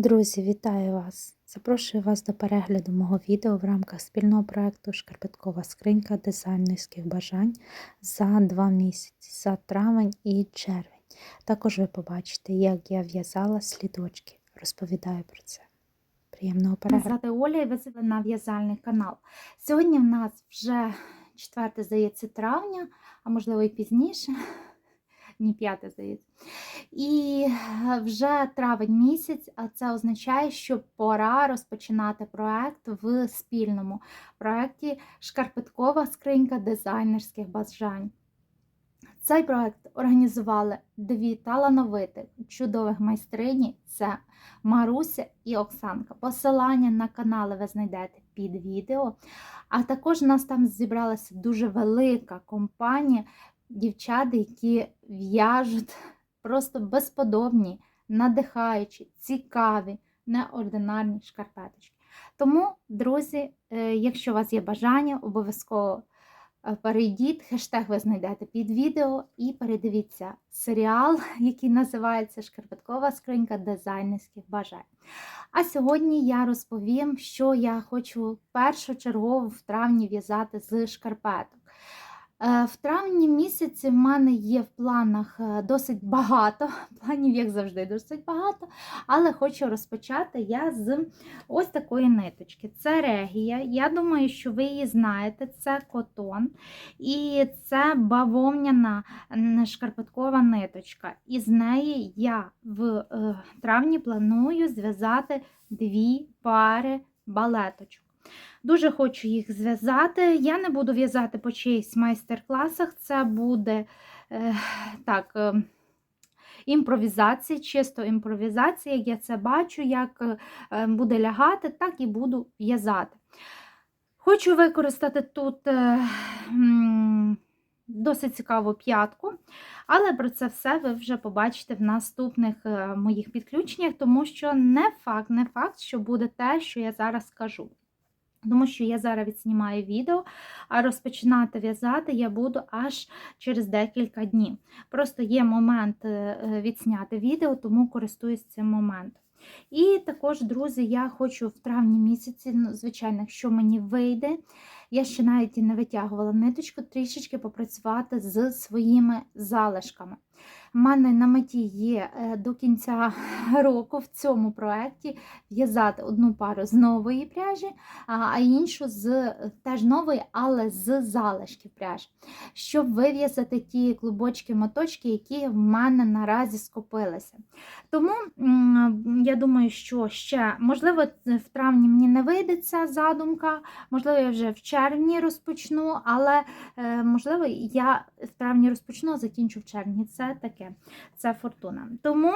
Друзі, вітаю вас! Запрошую вас до перегляду мого відео в рамках спільного проєкту Шкарпеткова скринька дизайнерських бажань за два місяці, за травень і червень. Також ви побачите, як я в'язала слідочки. Розповідаю про це. Приємного перегляду! звати Оля і ви на в'язальний канал. Сьогодні в нас вже 4, здається, травня, а можливо і пізніше. Ні, 5, здається. І е, вже травень місяць, а це означає, що пора розпочинати проект в спільному проєкті Шкарпеткова скринька дизайнерських бажань. Цей проект організували дві талановитих, чудових майстрині це Маруся і Оксанка. Посилання на канали ви знайдете під відео. А також у нас там зібралася дуже велика компанія дівчат, які в'яжуть просто безподобні, надихаючі, цікаві, неординарні шкарпеточки. Тому, друзі, е, якщо у вас є бажання, обов'язково е, перейдіть, хештег ви знайдете під відео і передивіться серіал, який називається Шкарпеткова скринька дизайнерських бажань. А сьогодні я розповім, що я хочу першочергово в травні в'язати з шкарпеток. Е, В травні місяці в мене є в планах е, досить багато, планів, як завжди, досить багато, але хочу розпочати я з ось такої ниточки. Це регія. Я думаю, що ви її знаєте, це котон. І це бавовняна шкарпеткова ниточка. І з неї я в е, травні планую зв'язати дві пари балеточок. Дуже хочу їх зв'язати. Я не буду в'язати по чиїсь майстер-класах. Це буде е, так, е, імпровізація, чисто імпровізація. Я це бачу, як е, буде лягати, так і буду в'язати. Хочу використати тут е, досить цікаву п'ятку, але про це все ви вже побачите в наступних е, моїх підключеннях, тому що не факт, не факт, що буде те, що я зараз скажу. Тому що я зараз відснімаю відео, а розпочинати в'язати я буду аж через декілька днів. Просто є момент е, відсняти відео, тому користуюсь цим моментом. І також, друзі, я хочу в травні місяці, ну, звичайно, якщо мені вийде, я ще навіть і не витягувала ниточку, трішечки попрацювати з своїми залишками. У мене на меті є е, до кінця року в цьому проєкті в'язати одну пару з нової пряжі, а іншу з теж нової, але з залишків пряжі, щоб вив'язати ті клубочки-моточки, які в мене наразі скопилися. Тому я думаю, що ще, можливо, в травні мені не вийде ця задумка, можливо, я вже в червні розпочну, але е, можливо, я в травні розпочну, а закінчу в червні. Це таке, це фортуна. Тому.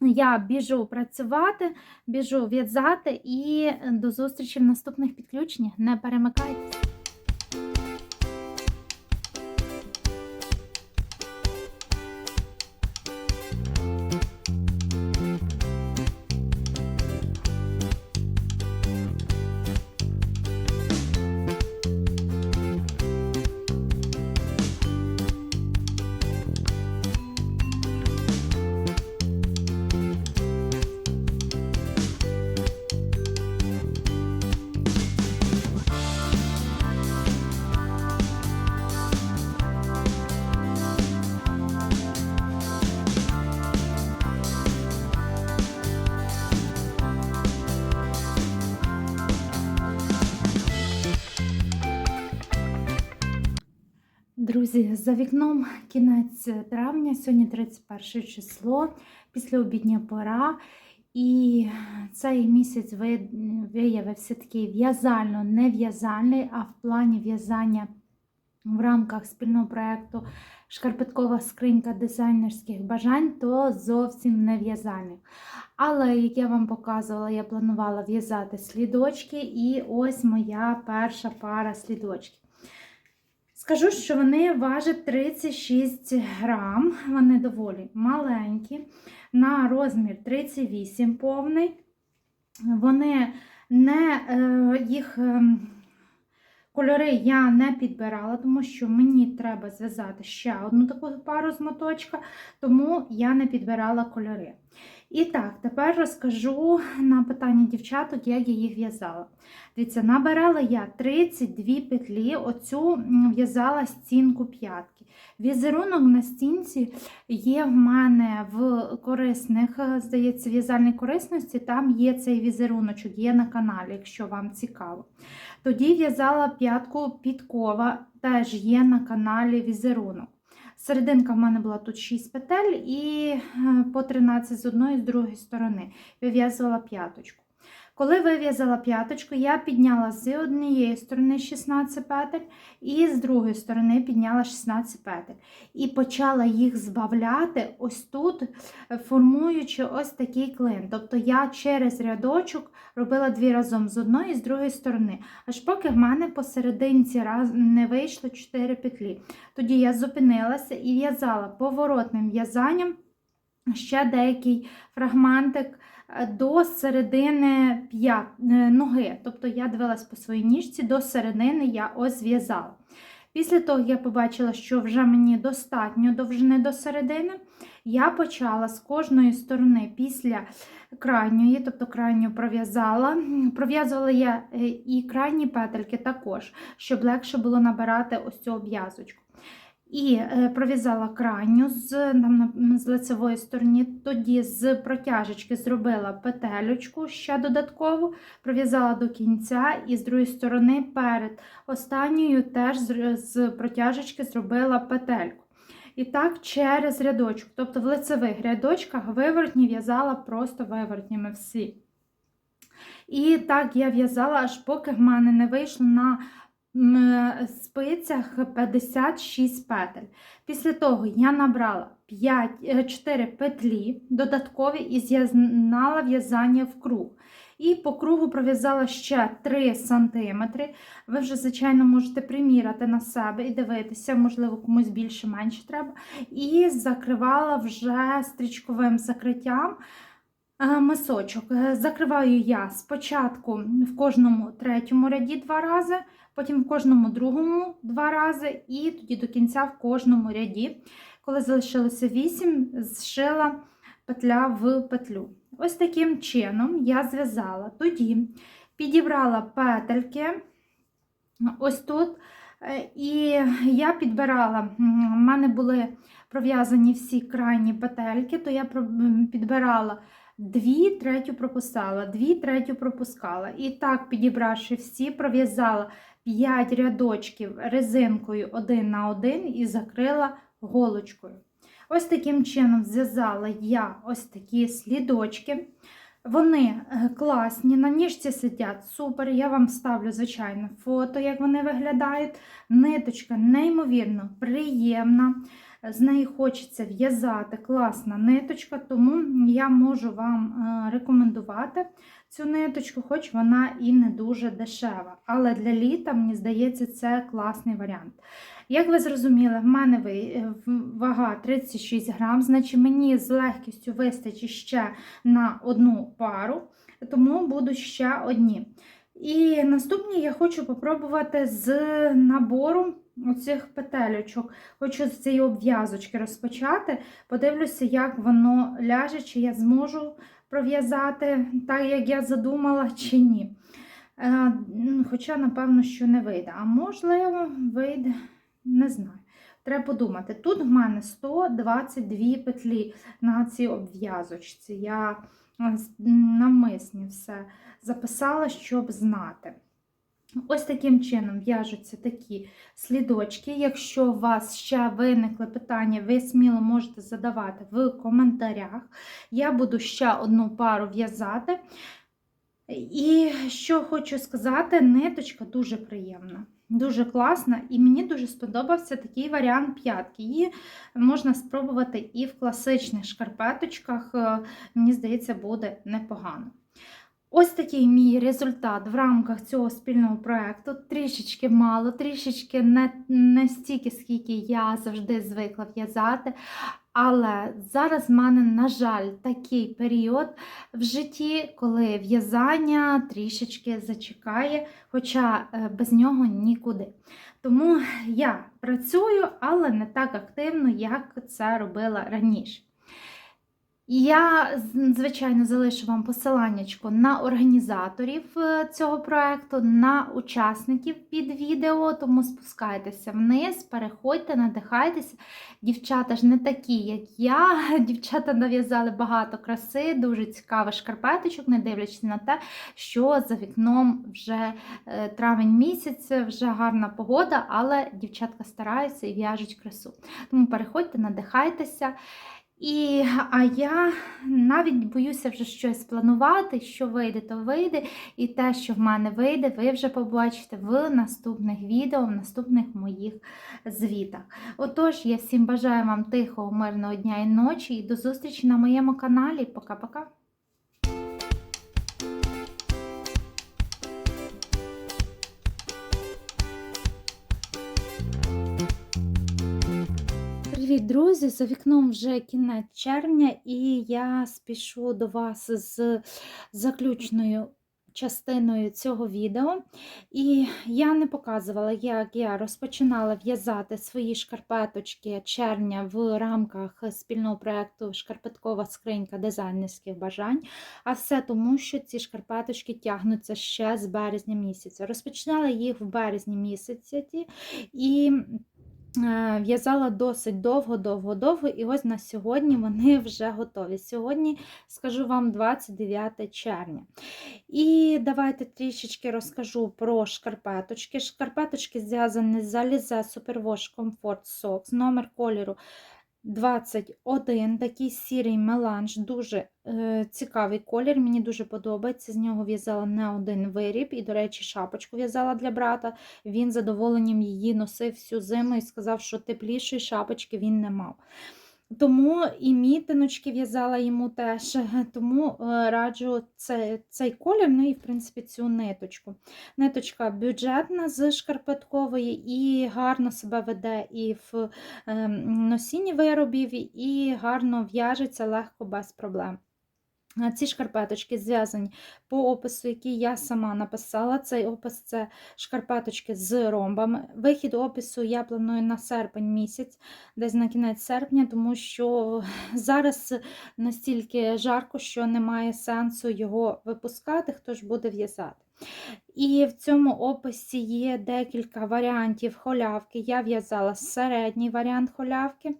Я біжу працювати, біжу в'язати і до зустрічі в наступних підключеннях. Не перемикайтеся. Друзі, за вікном кінець травня, сьогодні 31 число, післяобідня пора. І цей місяць виявився такий в'язально-нев'язальний, а в плані в'язання в рамках спільного проєкту Шкарпеткова скринька дизайнерських бажань, то зовсім не в'язальний. Але, як я вам показувала, я планувала в'язати слідочки, і ось моя перша пара слідочків. Скажу, що вони важать 36 грам, вони доволі маленькі, на розмір 38 повний. Вони не е, їх е, кольори я не підбирала, тому що мені треба зв'язати ще одну таку пару з моточка, тому я не підбирала кольори. І так, тепер розкажу на питання дівчаток, як я їх в'язала. Дивіться, набирала я 32 петлі, оцю в'язала стінку п'ятки. Візерунок на стінці є в мене в корисних, е, здається, в'язальній корисності, там є цей візеруночок, є на каналі, якщо вам цікаво. Тоді в'язала п'ятку підкова, теж є на каналі візерунок. Серединка в мене була тут 6 петель і е, по 13 з одної і з другої сторони. Вив'язувала п'яточку. Коли вив'язала п'яточку, я підняла з однієї сторони 16 петель і з другої сторони підняла 16 петель. І почала їх збавляти ось тут, формуючи ось такий клин. Тобто я через рядочок робила дві разом з одної і з другої сторони. Аж поки в мене посерединці не вийшло 4 петлі. Тоді я зупинилася і в'язала поворотним в'язанням ще деякий фрагментик е, до середини е, ноги. Тобто я дивилась по своїй ніжці, до середини я ось зв'язала. Після того я побачила, що вже мені достатньо довжини до середини. Я почала з кожної сторони після крайньої, тобто крайню пров'язала. Пров'язувала я е, і крайні петельки також, щоб легше було набирати ось цю обв'язочку. І е, пров'язала крайню з, там, з лицевої сторони, тоді з протяжечки зробила петелючку ще додаткову, пров'язала до кінця і з другої сторони перед останньою теж з, протяжечки зробила петельку. І так через рядочок, тобто в лицевих рядочках виворотні в'язала просто виворотніми всі. І так я в'язала, аж поки в мене не вийшло на спицях 56 петель. Після того я набрала 5, е, 4 петлі додаткові і з'єднала в'язання в круг. І по кругу пров'язала ще 3 см. Ви вже, звичайно, можете приміряти на себе і дивитися, можливо, комусь більше менше треба. І закривала вже стрічковим закриттям е, мисочок. Е, Закриваю я спочатку в кожному третьому ряді два рази, потім в кожному другому два рази, і тоді до кінця в кожному ряді. Коли залишилося 8, зшила петля в петлю. Ось таким чином я зв'язала. Тоді підібрала петельки ось тут. е, І я підбирала, в мене були пров'язані всі крайні петельки, то я підбирала дві, третю пропускала, дві, третю пропускала. І так, підібравши всі, пров'язала 5 рядочків резинкою один на один і закрила голочкою. Ось таким чином зв'язала я ось такі слідочки. Вони е, класні, на ніжці сидять супер. Я вам ставлю, звичайно, фото, як вони виглядають. Ниточка неймовірно приємна. З неї хочеться в'язати класна ниточка, тому я можу вам е, рекомендувати цю ниточку, хоч вона і не дуже дешева. Але для літа, мені здається, це класний варіант. Як ви зрозуміли, в мене е, вага 36 грам, значить мені з легкістю вистачить ще на одну пару, тому будуть ще одні. І наступні я хочу попробувати з набору оцих петельочок. Хочу з цієї обв'язочки розпочати. Подивлюся, як воно ляже, чи я зможу пров'язати так, як я задумала, чи ні. Е, Хоча, напевно, що не вийде. А можливо, вийде, не знаю. Треба подумати. Тут в мене 122 петлі на цій обв'язочці. Я навмисні все записала, щоб знати. Ось таким чином в'яжуться такі слідочки. Якщо у вас ще виникли питання, ви сміло можете задавати в коментарях. Я буду ще одну пару в'язати. І що хочу сказати, ниточка дуже приємна, дуже класна, і мені дуже сподобався такий варіант п'ятки. Її можна спробувати і в класичних шкарпеточках, е, мені здається, буде непогано. Ось такий мій результат в рамках цього спільного проєкту. Трішечки мало, трішечки не, не стільки, скільки я завжди звикла в'язати. Але зараз в мене, на жаль, такий період в житті, коли в'язання трішечки зачекає, хоча е, без нього нікуди. Тому я працюю, але не так активно, як це робила раніше. Я, звичайно, залишу вам посиланнячко на організаторів е, цього проекту, на учасників під відео, тому спускайтеся вниз, переходьте, надихайтеся. Дівчата ж не такі, як я. Дівчата нав'язали багато краси, дуже цікавих шкарпеточок, не дивлячись на те, що за вікном вже е, травень місяць, вже гарна погода, але дівчатка стараються і в'яжуть красу. Тому переходьте, надихайтеся. І, а я навіть боюся вже щось планувати, що вийде, то вийде. І те, що в мене вийде, ви вже побачите в наступних відео, в наступних моїх звітах. Отож, я всім бажаю вам тихого, мирного дня і ночі, і до зустрічі на моєму каналі. Пока-пока! Привіт, друзі! За вікном вже кінець червня, і я спішу до вас з заключною частиною цього відео. І я не показувала, як я розпочинала в'язати свої шкарпеточки червня в рамках спільного проєкту Шкарпеткова скринька дизайнерських бажань. А все тому, що ці шкарпеточки тягнуться ще з березня місяця. Розпочинала їх в березні місяці і В'язала досить довго, довго, довго, і ось на сьогодні вони вже готові. Сьогодні скажу вам 29 червня. І давайте трішечки розкажу про шкарпеточки. Шкарпеточки зв'язані з Alize Superwash Comfort Socks, номер кольору 21, такий сірий меланж, дуже е, цікавий колір, мені дуже подобається. З нього в'язала не один виріб, і, до речі, шапочку в'язала для брата. Він задоволенням її носив всю зиму і сказав, що теплішої шапочки він не мав. Тому і мітиночки в'язала йому теж, тому е, раджу цей, цей колір, ну і, в принципі, цю ниточку. Ниточка бюджетна з шкарпеткової і гарно себе веде і в е, носінні виробів, і гарно в'яжеться легко без проблем. Ці шкарпеточки зв'язані по опису, який я сама написала. Цей опис це шкарпеточки з ромбами. Вихід опису я планую на серпень місяць, десь на кінець серпня, тому що зараз настільки жарко, що немає сенсу його випускати, хто ж буде в'язати. І в цьому описі є декілька варіантів холявки. Я в'язала середній варіант холявки.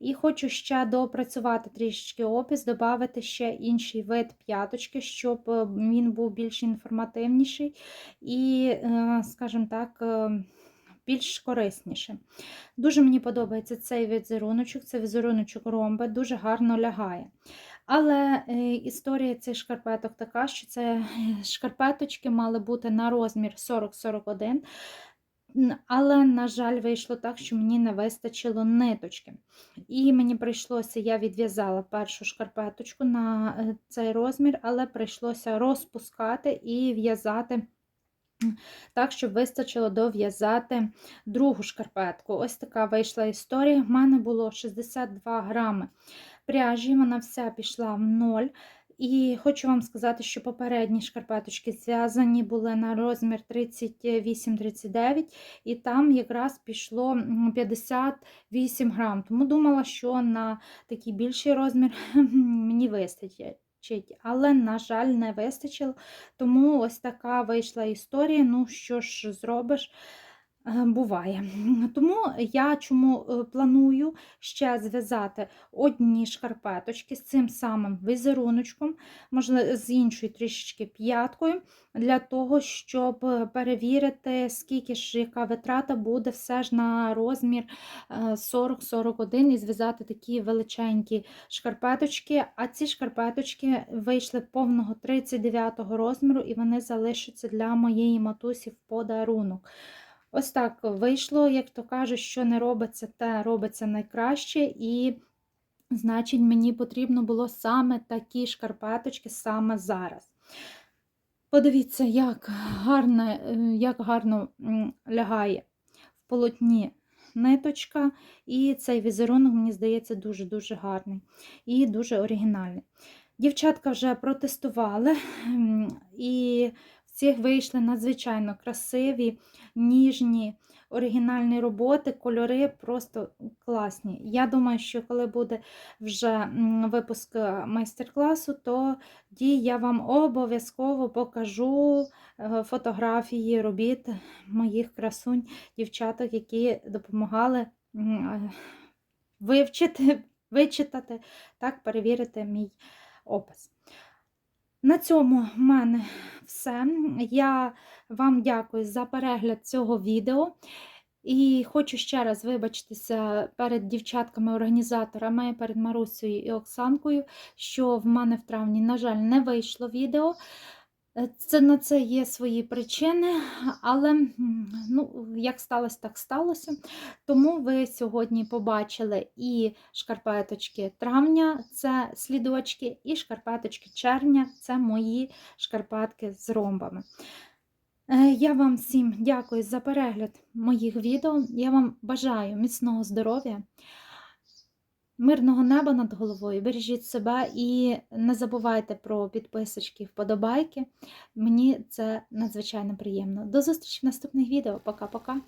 І хочу ще допрацювати трішечки опис, додати ще інший вид п'яточки, щоб е, він був більш інформативніший і, е, скажімо так, е, більш корисніший. Дуже мені подобається цей візеруночок, це візеруночок ромби, дуже гарно лягає. Але е, історія цих шкарпеток така, що це е, шкарпеточки мали бути на розмір 40-41. Але, на жаль, вийшло так, що мені не вистачило ниточки. І мені прийшлося, я відв'язала першу шкарпеточку на е, цей розмір, але прийшлося розпускати і в'язати. Так, щоб вистачило дов'язати другу шкарпетку. Ось така вийшла історія. В мене було 62 грами пряжі, вона вся пішла в ноль. І хочу вам сказати, що попередні шкарпеточки зв'язані були на розмір 38-39, і там якраз пішло 58 грам. Тому думала, що на такий більший розмір мені вистачить. Але, на жаль, не вистачило. Тому ось така вийшла історія. Ну, що ж зробиш? Е, буває. Тому я чому е, планую ще зв'язати одні шкарпеточки з цим самим візеруночком, можливо, з іншою трішечки п'яткою, для того, щоб перевірити, скільки ж яка витрата буде все ж на розмір 40-41 і зв'язати такі величенькі шкарпеточки. А ці шкарпеточки вийшли повного 39 розміру, і вони залишаться для моєї матусі в подарунок. Ось так вийшло, як то кажуть, що не робиться, те робиться найкраще, і, значить, мені потрібно було саме такі шкарпеточки саме зараз. Подивіться, як гарно, як гарно лягає в полотні ниточка, і цей візерунок, мені здається, дуже-дуже гарний і дуже оригінальний. Дівчатка вже протестували, і цих вийшли надзвичайно красиві, ніжні, оригінальні роботи, кольори просто класні. Я думаю, що коли буде вже випуск е, майстер-класу, то тоді я вам обов'язково покажу е, фотографії робіт моїх красунь, дівчаток, які допомагали е, вивчити, вичитати, так, перевірити мій опис. На цьому в мене все. Я вам дякую за перегляд цього відео. І хочу ще раз вибачитися перед дівчатками-організаторами, перед Марусею і Оксанкою, що в мене в травні, на жаль, не вийшло відео. Е, Це на це є свої причини, але ну, як сталося, так сталося. Тому ви сьогодні побачили і шкарпеточки травня, це слідочки, і шкарпеточки червня це мої шкарпетки з ромбами. Е, Я вам всім дякую за перегляд моїх відео. Я вам бажаю міцного здоров'я, мирного неба над головою. Бережіть себе і не забувайте про підписочки, вподобайки. Мені це надзвичайно приємно. До зустрічі в наступних відео. Пока-пока.